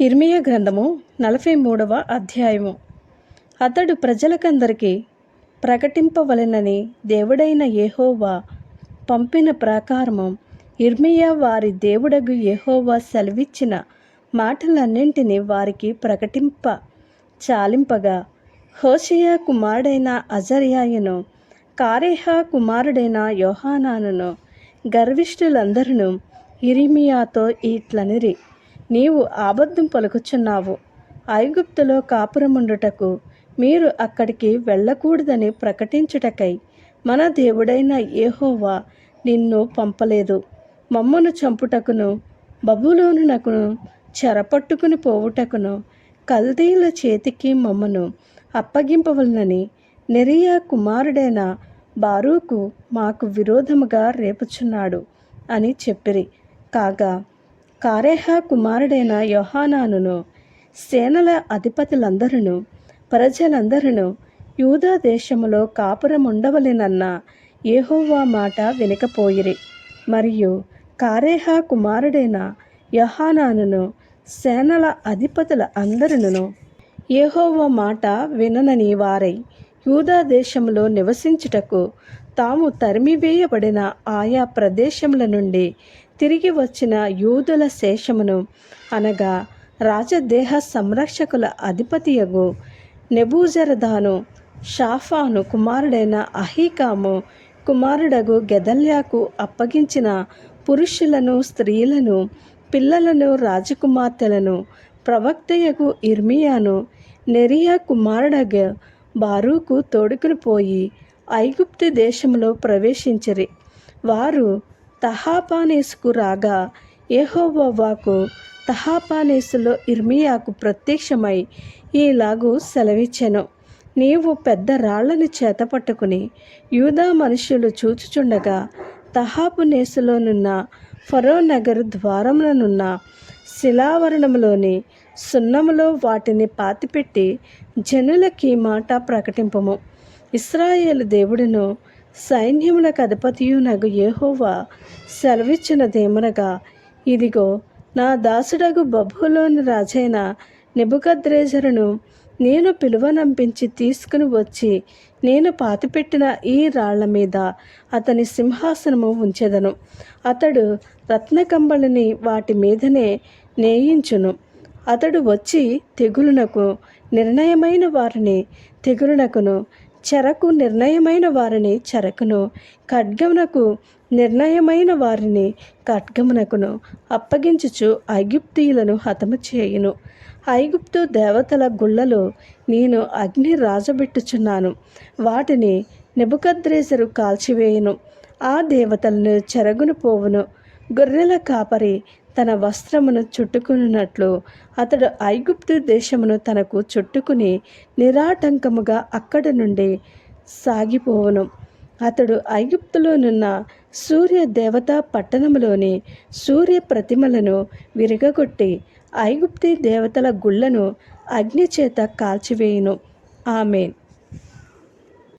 ఇర్మియా గ్రంథము నలభై మూడవ అధ్యాయము. అతడు ప్రజలకందరికీ ప్రకటింపవలెనని దేవుడైన యెహోవా పంపిన ప్రకారము ఇర్మియా వారి దేవుడగు యెహోవా సెలవిచ్చిన మాటలన్నింటినీ వారికి ప్రకటింప చాలింపగా హోషయా కుమారుడైన అజర్యాయను కారేహ కుమారుడైన యోహానాను గర్విష్ఠులందరూ ఇరిమియాతో ఇట్లనిరి. నీవు అబద్ధం పలుకుచున్నావు. ఐగుప్తులో కాపురముండుటకు మీరు అక్కడికి వెళ్ళకూడదని ప్రకటించుటకై మన దేవుడైన ఏహోవా నిన్ను పంపలేదు. మమ్మను చంపుటకును బబులోనునకును చెరపట్టుకుని పోవుటకును కల్దీల చేతికి మమ్మను అప్పగింపవలనని నెరియా కుమారుడైన బారూకు మాకు విరోధముగా రేపుచున్నాడు అని చెప్పిరి. కాగా కారేహ కుమారుడైన యోహానానును సేనల అధిపతులందరూ ప్రజలందరూ యూదా దేశములో కాపురం ఉండవలెనన్న మాట వినకపోయిరి. మరియు కారేహ కుమారుడైన యహానానును సేనల అధిపతుల అందరును యెహోవా మాట విననని వారై యూదా దేశంలో నివసించుటకు తాము తరిమివేయబడిన ఆయా ప్రదేశముల నుండి తిరిగి వచ్చిన యూదుల శేషమును అనగా రాజదేహ సంరక్షకుల అధిపతియగు నెబూజరదాను షాఫాను కుమారుడైన అహీకాము కుమారుడగు గెదల్యాకు అప్పగించిన పురుషులను స్త్రీలను పిల్లలను రాజకుమార్తెలను ప్రవక్తయగు ఇర్మియాను నెరియా కుమారుడగ బారూకు తోడుకుని పోయి ఐగుప్తు దేశంలో ప్రవేశించిరి. వారు తహాపానేసుకు రాగా ఏహోవాకు తహాపానేసులో ఇర్మియాకు ప్రత్యక్షమై ఈలాగు సెలవిచ్చెను. నీవు పెద్ద రాళ్ళను చేతపట్టుకుని యూదా మనుషులు చూచుచుండగా తహాపునేసులోనున్న ఫరో నగర్ ద్వారములనున్న శిలావరణములోని సున్నములో వాటిని పాతిపెట్టి జనులకి మాట ప్రకటింపము. ఇస్రాయేల్ దేవుడును సైన్యములకు అధిపతియునగు యెహోవా సెలవిచ్చినదేమనగా ఇదిగో నా దాసుడగు బబ్బులోని రాజైన నిబుకద్రేజరును నేను పిలువనంపించి తీసుకుని వచ్చి నేను పాతిపెట్టిన ఈ రాళ్ళ మీద అతని సింహాసనము ఉంచెదను. అతడు రత్నకంబళిని వాటి మీదనే నేయించును. అతడు వచ్చి తెగులునకు నిర్ణయమైన వారిని తెగులునకును చెరకు నిర్ణయమైన వారిని చెరకును ఖడ్గమునకు నిర్ణయమైన వారిని ఖడ్గమునకును అప్పగించుచు ఐగుప్తీయులను హతము చేయును. ఐగుప్తు దేవతల గుళ్ళలో నేను అగ్ని రాజబెట్టుచున్నాను. వాటిని నిబుకద్రేసరు కాల్చివేయును. ఆ దేవతలను చెరగును పోవును. గొర్రెల కాపరి తన వస్త్రమును చుట్టుకున్నట్లు అతడు ఐగుప్తు దేశమును తనకు చుట్టుకుని నిరాటంకముగా అక్కడ నుండి సాగిపోవును. అతడు ఐగుప్తులోనున్న సూర్య దేవతా పట్టణములోని సూర్య ప్రతిమలను విరగగొట్టి ఐగుప్తి దేవతల గుళ్ళను అగ్ని చేత కాల్చివేయును. ఆమెన్.